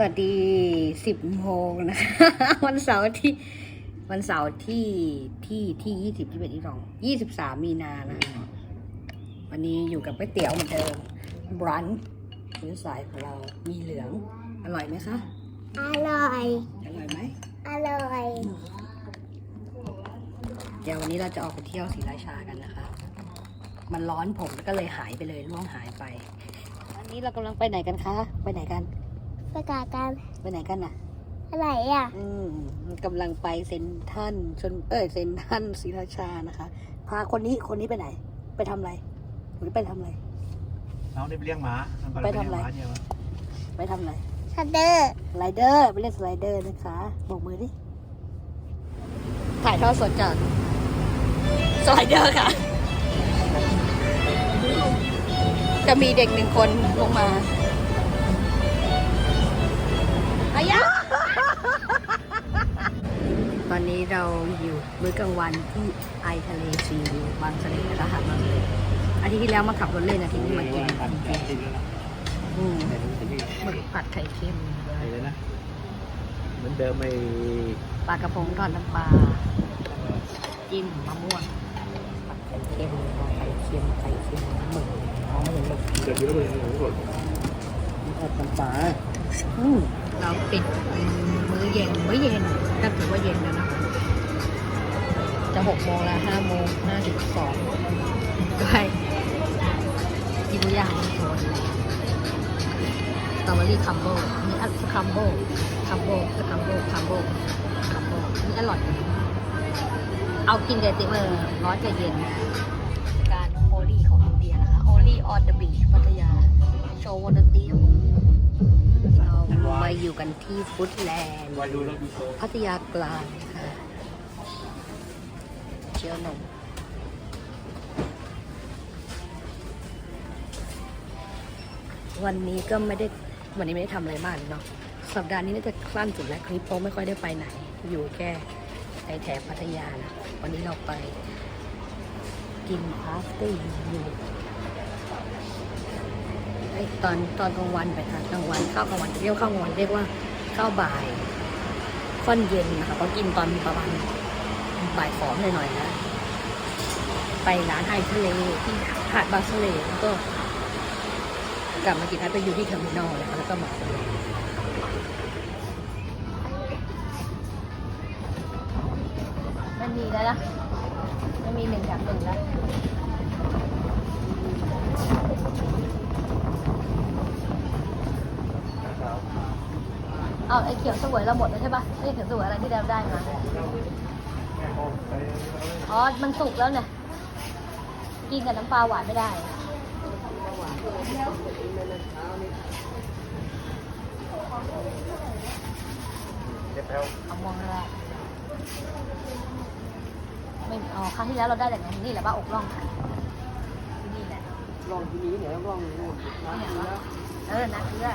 วัสดีสิบโมงนะคะ วันเสาร์ที่ วันเสาร์ที่ที่ที่ยี่สิบยี่สิบเอ็ดยี่สิบสองยี่สิบสามมีนานะคะวันนี้อยู่กับก๋วยเตี๋ยวเหมือนเดิมบรันชื้อสายของเรามีเหลือง อร่อยไหมคะ อร่อย อร่อยไหมอร่อย เดี๋ยววันนี้เราจะออกไปเที่ยวศรีราชากันนะคะ มันร้อนผมก็เลยหายไปเลยล่วงหายไป วันนี้เรากำลังไปไหนกันคะ ไปไหนกัน ประกาศกันไปไหนกันน่ะอะไรอะ อืมกำลังไปเซนทรันชนเอ้ยเซนทรันศรีราชานะคะ พาคนนี้คนนี้ไปไหน ไปทำอะไรหรือไปทำอะไร น้องได้ไปเลี้ยงหมาน้องก็เลยไปไปทำเลี้ยงอะไรหมาเดียวไปทำอะไรสเดอร์สไลเดอร์ไปเล่นสไลเดอร์นะคะบอกมือดิถ่ายทอดสดจากสไลเดอร์ค่ะ จะมีเด็กหนึ่งคนลงมา อนนี้เราอยู่มื้อกลางวันที่ไอทะเลซีบางเสลนะคะหาดบางเสลอาทิตย์ที่แล้วมาขับรถเล่นอาทิตย์นี้มากินพันแปดสิบแล้วนะอืมหมึกผัดไข่เค็มไปเลยนะเหมือนเดิมไม่ปลากระพงทอดน้ำปลาจิ้มมะม่วงผัดไข่เค็มไข่เค็มไข่เค็มหมึกอ๋อไม่เห็นหมึกเดิมเยอะเลยนะทุกคนทอดน้ำปลาอืมเราปิดมื้อเย็นมื้อเย็นก็ถือว่าเย็นแล้วนะ จะหกโมงแล้วห้าโมงห้าสิบสองก็ให้กินย่างโทนสตรอเบอรี่คัมโบมีอัลคัมโบคัมโบคัมโบคัมโบคัมโบนี่อร่อย เอากินเดติเมอร์ร้อนกับเย็น การโอลี่ของอินเดียนะคะ โอลี่ออนเดอะบีชพัทยา โชว์วันเตียวเรามาอยู่กันที่ฟุตแลนด์วายดูแล้วดูโซพัทยากลางค่ะ เชียวนมวันนี้ก็ไม่ได้วันนี้ไม่ได้ทำอะไรมากเนาะสัปดาห์นี้น่าจะสั้นสุดแล้วคลิปเพราะไม่ค่อยได้ไปไหน อยู่แค่ในแถบพัทยานะวันนี้เราไปกินพาสตี้อยู่ไอตอนตอนกลางวันไปทานกลางวันข้าวกลางวันเรียกข้าวกลางวันเรียกว่าข้าวบ่ายค่อนเย็นนะคะเขากินตอนประมาณ บ่ายสองหน่อยๆนะ ไปร้านไอทะเลที่หาดบางทะเลแล้วก็กลับมากินไอไปอยู่ที่เทอร์มินอลแล้วก็มามันมีแล้วนะมันมีหนึ่งกับหนึ่งแล้วเอาไอ้เขียวสวยเราหมดแล้วใช่ปะไอ้เขียวสวยอะไรที่เราได้มา อ๋อ มันสุกแล้วเนี่ย กินกับน้ำปลาหวานไม่ได้ เจ็บแล้วเอามองแรกไม่อ๋อครั้งที่แล้วเราได้แต่นั้นี่แหละว่าอกล่องค่ะที่นี่แหละลองที่นี้เนี่ยลองนู่นนี่แหละวะเออนะเพื่อ